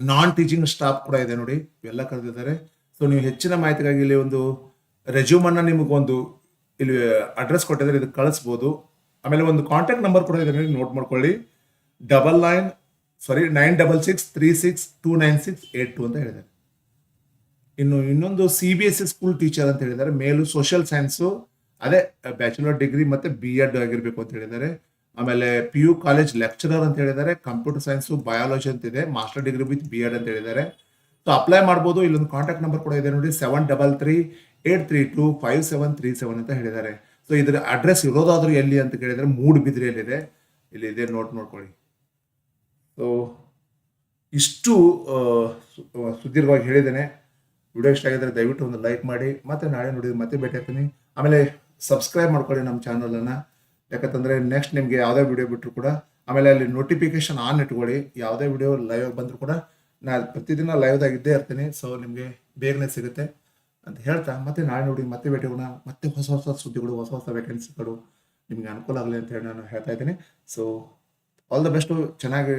ನಾನ್ ಟೀಚಿಂಗ್ ಸ್ಟಾಫ್ ಕೂಡ ಇದೆ ನೋಡಿ ಇವೆಲ್ಲ ಕರೆದಿದ್ದಾರೆ ಸೊ ನೀವು ಹೆಚ್ಚಿನ ಮಾಹಿತಿಗಾಗಿ ಇಲ್ಲಿ ಒಂದು ರೆಸ್ಯೂಮನ್ನು ನಿಮಗೊಂದು ಇಲ್ಲಿ ಅಡ್ರೆಸ್ ಕೊಟ್ಟಿದ್ದಾರೆ ಇದು ಕಳಿಸ್ಬೋದು. ಆಮೇಲೆ ಒಂದು ಕಾಂಟ್ಯಾಕ್ಟ್ ನಂಬರ್ ಕೂಡ ಇದೆ ನೋಡಿ ನೋಟ್ ಮಾಡ್ಕೊಳ್ಳಿ. Double nine sorry nine double six three six two nine six eight two ಅಂತ ಹೇಳಿದ್ದಾರೆ. ಇನ್ನು ಇನ್ನೊಂದು C B S C school teacher ಅಂತ ಹೇಳಿದ್ದಾರೆ. ಮೇಲು ಸೋಷಿಯಲ್ ಸೈನ್ಸು ಅದೇ ಬ್ಯಾಚುಲರ್ ಡಿಗ್ರಿ ಮತ್ತೆ ಬಿ ಎಡ್ ಆಗಿರ್ಬೇಕು ಅಂತ ಹೇಳಿದ್ದಾರೆ. ಆಮೇಲೆ ಪಿ ಯು ಕಾಲೇಜ್ ಲೆಕ್ಚರರ್ ಅಂತ ಹೇಳಿದ್ದಾರೆ. ಕಂಪ್ಯೂಟರ್ ಸೈನ್ಸು ಬಯಾಲಜಿ ಅಂತ ಇದೆ. Master degree with B Ed ಅಂತ ಹೇಳಿದ್ದಾರೆ. ಸೊ ಅಪ್ಲೈ ಮಾಡ್ಬೋದು. ಇಲ್ಲೊಂದು ಕಾಂಟ್ಯಾಕ್ಟ್ ನಂಬರ್ ಕೂಡ ಇದೆ ನೋಡಿ. Seven double three eight three two five seven three seven ಅಂತ ಹೇಳಿದ್ದಾರೆ. ಸೊ ಇದರ ಅಡ್ರೆಸ್ ಇರೋದಾದ್ರೂ ಎಲ್ಲಿ ಅಂತ ಕೇಳಿದರೆ ಮೂಡುಬಿದ್ರೆಯಲ್ಲಿದೆ ಇಲ್ಲಿ ಇದೆ ನೋಟ್ ನೋಡ್ಕೊಳ್ಳಿ. ಸೊ ಇಷ್ಟು ಸುದೀರ್ಘವಾಗಿ ಹೇಳಿದ್ದೇನೆ. ವಿಡಿಯೋ ಇಷ್ಟ ಆಗಿದ್ರೆ ದಯವಿಟ್ಟು ಒಂದು ಲೈಕ್ ಮಾಡಿ, ಮತ್ತೆ ನಾಳೆ ನೋಡಿದ್ರೆ ಮತ್ತೆ ಭೇಟಿ ಆಗ್ತೀನಿ. ಆಮೇಲೆ ಸಬ್ಸ್ಕ್ರೈಬ್ ಮಾಡ್ಕೊಳ್ಳಿ ನಮ್ಮ ಚಾನಲನ್ನು ಯಾಕಂತಂದರೆ ನೆಕ್ಸ್ಟ್ ನಿಮಗೆ ಯಾವುದೇ ವಿಡಿಯೋ ಬಿಟ್ಟರು ಕೂಡ, ಆಮೇಲೆ ಅಲ್ಲಿ ನೋಟಿಫಿಕೇಶನ್ ಆನ್ ಇಟ್ಕೊಳ್ಳಿ. ಯಾವುದೇ ವಿಡಿಯೋ ಲೈವ್ ಬಂದರೂ ಕೂಡ ನಾನು ಪ್ರತಿದಿನ ಲೈವ್ದಾಗ ಇದ್ದೇ ಇರ್ತೀನಿ ಸೊ ನಿಮಗೆ ಬೇಗನೆ ಸಿಗುತ್ತೆ ಅಂತ ಹೇಳ್ತಾ, ಮತ್ತೆ ನಾಳೆ ನೋಡಿ ಮತ್ತೆ ಭೇಟಿಗೋಣ ಮತ್ತೆ ಹೊಸ ಹೊಸ ಸುದ್ದಿಗಳು, ಹೊಸ ಹೊಸ ವೇಕೆನ್ಸಿಗಳು ನಿಮಗೆ ಅನುಕೂಲ ಆಗಲಿ ಅಂತ ಹೇಳಿ ನಾನು ಹೇಳ್ತಾ ಇದ್ದೀನಿ. ಸೊ ಆಲ್ ದ ಬೆಸ್ಟು ಚೆನ್ನಾಗಿ